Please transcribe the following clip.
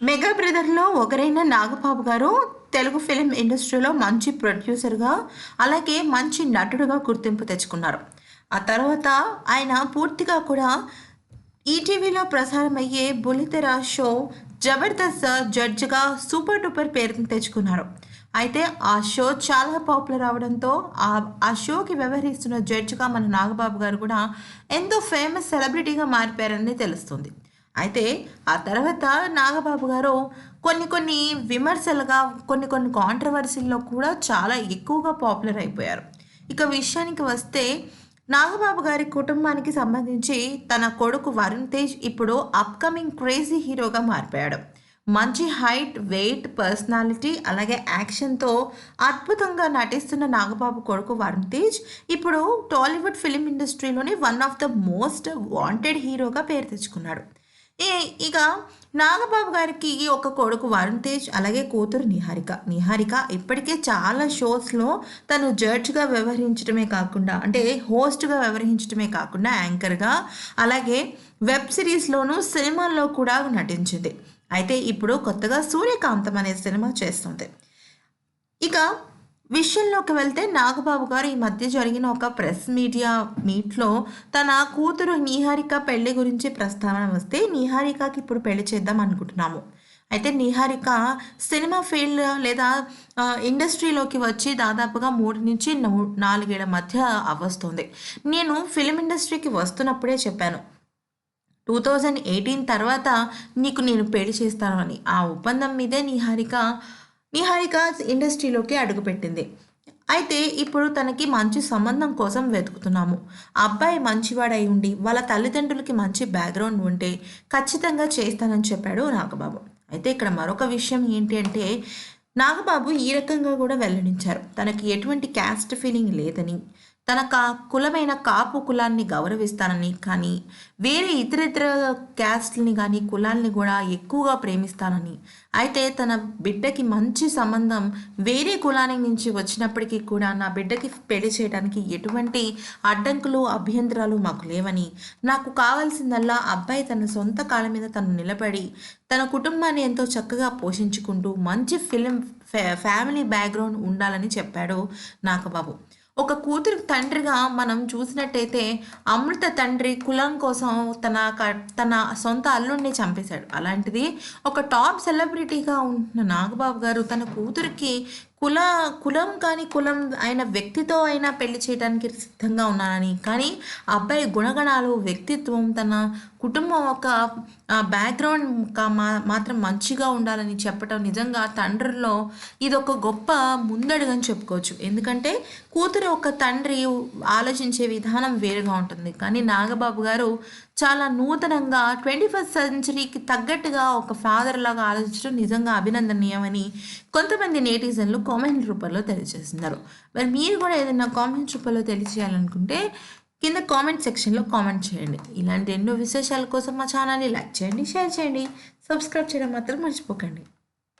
Mega బ్రదర్లో ఒకరైన నాగబాబు గారు Telugu film ఇండస్ట్రీలో మంచి ప్రొడ్యూసర్గా అలాగే మంచి నటుడుగా గుర్తింపు తెచ్చుకున్నారు. ఆ తర్వాత ఆయన పూర్తిగా కూడా ఈటీవీలో ప్రసారమయ్యే బులితెర షో జబర్దస్త్ జడ్జిగా సూపర్ డూపర్ పేరును తెచ్చుకున్నారు. అయితే ఆ షో చాలా పాపులర్ అవడంతో ఆ ఆ షోకి వ్యవహరిస్తున్న జడ్జిగా మన నాగబాబు గారు కూడా ఎంతో ఫేమస్ సెలబ్రిటీగా మారిపోయారని తెలుస్తుంది. అయితే ఆ తర్వాత నాగబాబు గారు కొన్ని కొన్ని విమర్శలుగా కొన్ని కొన్ని కాంట్రవర్సీల్లో కూడా చాలా ఎక్కువగా పాపులర్ అయిపోయారు. ఇక విషయానికి వస్తే నాగబాబు గారి కుటుంబానికి సంబంధించి తన కొడుకు వరుణ్ తేజ్ ఇప్పుడు అప్కమింగ్ క్రేజీ హీరోగా మారిపోయాడు. మంచి హైట్ వెయిట్ పర్సనాలిటీ అలాగే యాక్షన్తో అద్భుతంగా నటిస్తున్న నాగబాబు కొడుకు వరుణ్ తేజ్ ఇప్పుడు Tollywood film ఇండస్ట్రీలోని one of the most wanted హీరోగా పేరు తెచ్చుకున్నాడు. ఈ ఇక నాగబాబు గారికి ఒక కొడుకు వరుణ్ తేజ్ అలాగే కూతురు నిహారిక. నిహారిక ఇప్పటికే చాలా షోస్లో తను జడ్జ్గా వ్యవహరించడమే కాకుండా అంటే హోస్ట్గా వ్యవహరించడమే కాకుండా యాంకర్గా అలాగే వెబ్ సిరీస్లోనూ సినిమాల్లో కూడా నటించింది. అయితే ఇప్పుడు కొత్తగా సూర్యకాంతం అనే సినిమా చేస్తుంది. ఇక విషయంలోకి వెళ్తే నాగబాబు గారు ఈ మధ్య జరిగిన ఒక ప్రెస్ మీడియా మీట్లో తన కూతురు నిహారిక పెళ్ళి గురించి ప్రస్తావన వస్తే నిహారికకి ఇప్పుడు పెళ్ళి చేద్దాం అనుకుంటున్నాము. అయితే నిహారిక సినిమా ఫీల్డ్ లేదా ఇండస్ట్రీలోకి వచ్చి దాదాపుగా మూడు నుంచి నూ- నాలుగేళ్ళ మధ్య అవస్తుంది నేను ఫిలిం ఇండస్ట్రీకి వస్తున్నప్పుడే చెప్పాను. టూ థౌజండ్ ఎయిటీన్ తర్వాత నీకు నేను పెళ్ళి చేస్తాను అని ఆ ఒప్పందం మీదే నిహారిక నిహారిక ఇండస్ట్రీలోకి అడుగుపెట్టింది. అయితే ఇప్పుడు తనకి మంచి సంబంధం కోసం వెతుకుతున్నాము. అబ్బాయి మంచివాడై ఉండి వాళ్ళ తల్లిదండ్రులకి మంచి బ్యాక్గ్రౌండ్ ఉంటే ఖచ్చితంగా చేస్తానని చెప్పాడు నాగబాబు. అయితే ఇక్కడ మరొక విషయం ఏంటి అంటే నాగబాబు ఈ రకంగా కూడా వెల్లడించారు. తనకి ఎటువంటి క్యాస్ట్ ఫీలింగ్ లేదని తన కా కులమైన కాపు కులాన్ని గౌరవిస్తానని కానీ వేరే ఇతర ఇతర క్యాస్ట్ని కానీ కులాల్ని కూడా ఎక్కువగా ప్రేమిస్తానని. అయితే తన బిడ్డకి మంచి సంబంధం వేరే కులానికి నుంచి వచ్చినప్పటికీ కూడా నా బిడ్డకి పెళ్ళి చేయడానికి ఎటువంటి అడ్డంకులు అభ్యంతరాలు మాకు లేవని. నాకు కావాల్సిందల్లా అబ్బాయి తన సొంత కాళ్ళ మీద తను నిలబడి తన కుటుంబాన్ని ఎంతో చక్కగా పోషించుకుంటూ మంచి ఫిలిం ఫ్యా- ఫ్యామిలీ బ్యాక్గ్రౌండ్ ఉండాలని చెప్పాడు నాగబాబు. ఒక కూతురు తండ్రిగా మనం చూసినట్టయితే అమృత తండ్రి కులం కోసం తన క- తన సొంత అల్లుడిని చంపేశాడు. అలాంటిది ఒక టాప్ సెలబ్రిటీగా ఉంటున్న నాగబాబు గారు తన కూతురికి కుల కులం కానీ కులం అయిన వ్యక్తితో అయినా పెళ్ళి చేయడానికి సిద్ధంగా ఉన్నానని. కానీ అబ్బాయి గుణగణాలు వ్యక్తిత్వం తన కుటుంబం ఒక బ్యాక్గ్రౌండ్ మా మాత్రం మంచిగా ఉండాలని చెప్పటం నిజంగా తండ్రుల్లో ఇది ఒక గొప్ప ముందడుగని చెప్పుకోవచ్చు. ఎందుకంటే కూతురు ఒక తండ్రి ఆలోచించే విధానం వేరుగా ఉంటుంది. కానీ నాగబాబు గారు చాలా నూతనంగా ట్వంటీ ఫస్ట్ సెంచరీకి తగ్గట్టుగా ఒక ఫాదర్ లాగా ఆలోచించడం నిజంగా అభినందనీయమని కొంతమంది నేటిజన్లు కామెంట్ రూపంలో తెలియజేస్తున్నారు. మరి మీరు కూడా ఏదైనా కామెంట్ రూపంలో తెలియజేయాలనుకుంటే కింద కామెంట్ సెక్షన్లో కామెంట్ చేయండి. ఇలాంటి ఎన్నో విశేషాల కోసం మా ఛానల్ని లైక్ చేయండి షేర్ చేయండి. సబ్స్క్రైబ్ చేయడం మాత్రం మర్చిపోకండి.